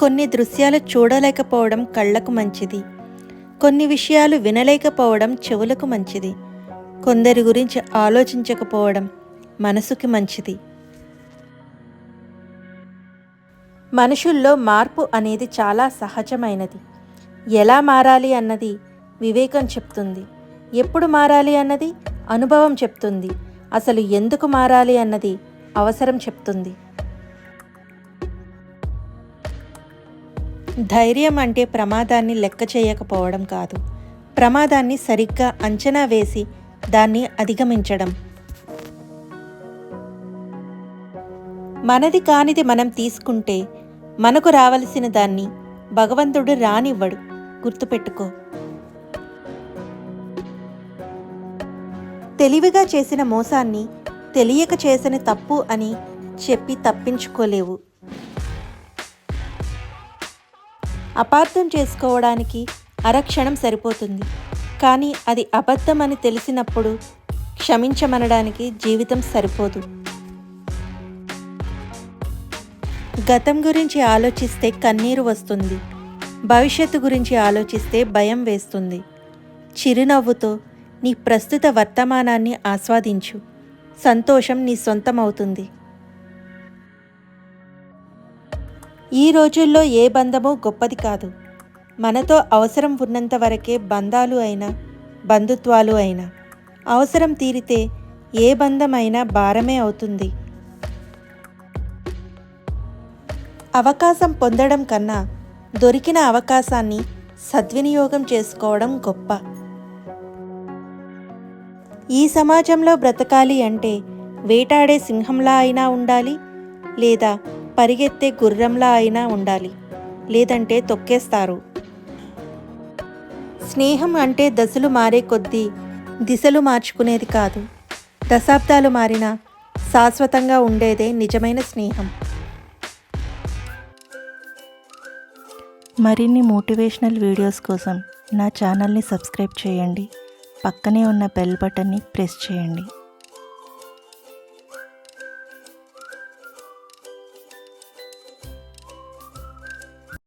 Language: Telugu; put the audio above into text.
కొన్ని దృశ్యాలు చూడలేకపోవడం కళ్ళకు మంచిది. కొన్ని విషయాలు వినలేకపోవడం చెవులకు మంచిది. కొందరి గురించి ఆలోచించకపోవడం మనసుకి మంచిది. మనుషుల్లో మార్పు అనేది చాలా సహజమైనది. ఎలా మారాలి అన్నది వివేకం చెప్తుంది. ఎప్పుడు మారాలి అన్నది అనుభవం చెప్తుంది. అసలు ఎందుకు మారాలి అన్నది అవసరం చెప్తుంది. ధైర్యం అంటే ప్రమాదాన్ని లెక్క చేయకపోవడం కాదు. ప్రమాదాన్ని సరిగ్గా అంచనా వేసి దాన్ని అధిగమించడం. మనది కానిది మనం తీసుకుంటే మనకు రావలసిన దాన్ని భగవంతుడు రానివ్వడు. గుర్తుపెట్టుకో. తెలివిగా చేసిన మోసాన్ని తెలియక చేసిన తప్పు అని చెప్పి తప్పించుకోలేవు. అపార్థం చేసుకోవడానికి అరక్షణం సరిపోతుంది. కానీ అది అబద్ధం అని తెలిసినప్పుడు క్షమించమనడానికి జీవితం సరిపోదు. గతం గురించి ఆలోచిస్తే కన్నీరు వస్తుంది. భవిష్యత్తు గురించి ఆలోచిస్తే భయం వేస్తుంది. చిరునవ్వుతో నీ ప్రస్తుత వర్తమానాన్ని ఆస్వాదించు. సంతోషం నీ సొంతమవుతుంది. ఈ రోజుల్లో ఏ బంధమో గొప్పది కాదు. మనతో అవసరం ఉన్నంత వరకే బంధాలు అయినా బంధుత్వాలు అయినా అవసరం తీరితే ఏ బంధమైనా భారమే అవుతుంది. అవకాశం పొందడం కన్నా దొరికిన అవకాశాన్ని సద్వినియోగం చేసుకోవడం గొప్ప. ఈ సమాజంలో బ్రతకాలి అంటే వేటాడే సింహంలా అయినా ఉండాలి లేదా పరిగెత్తే గుర్రంలా అయినా ఉండాలి. లేదంటే తొక్కేస్తారు. స్నేహం అంటే దశలు మారే కొద్దీ దిశలు మార్చుకునేది కాదు. దశాబ్దాలు మారినా శాశ్వతంగా ఉండేదే నిజమైన స్నేహం. మరిన్ని మోటివేషనల్ వీడియోస్ కోసం నా ఛానల్ని సబ్స్క్రైబ్ చేయండి. పక్కనే ఉన్న బెల్ బటన్ని ప్రెస్ చేయండి.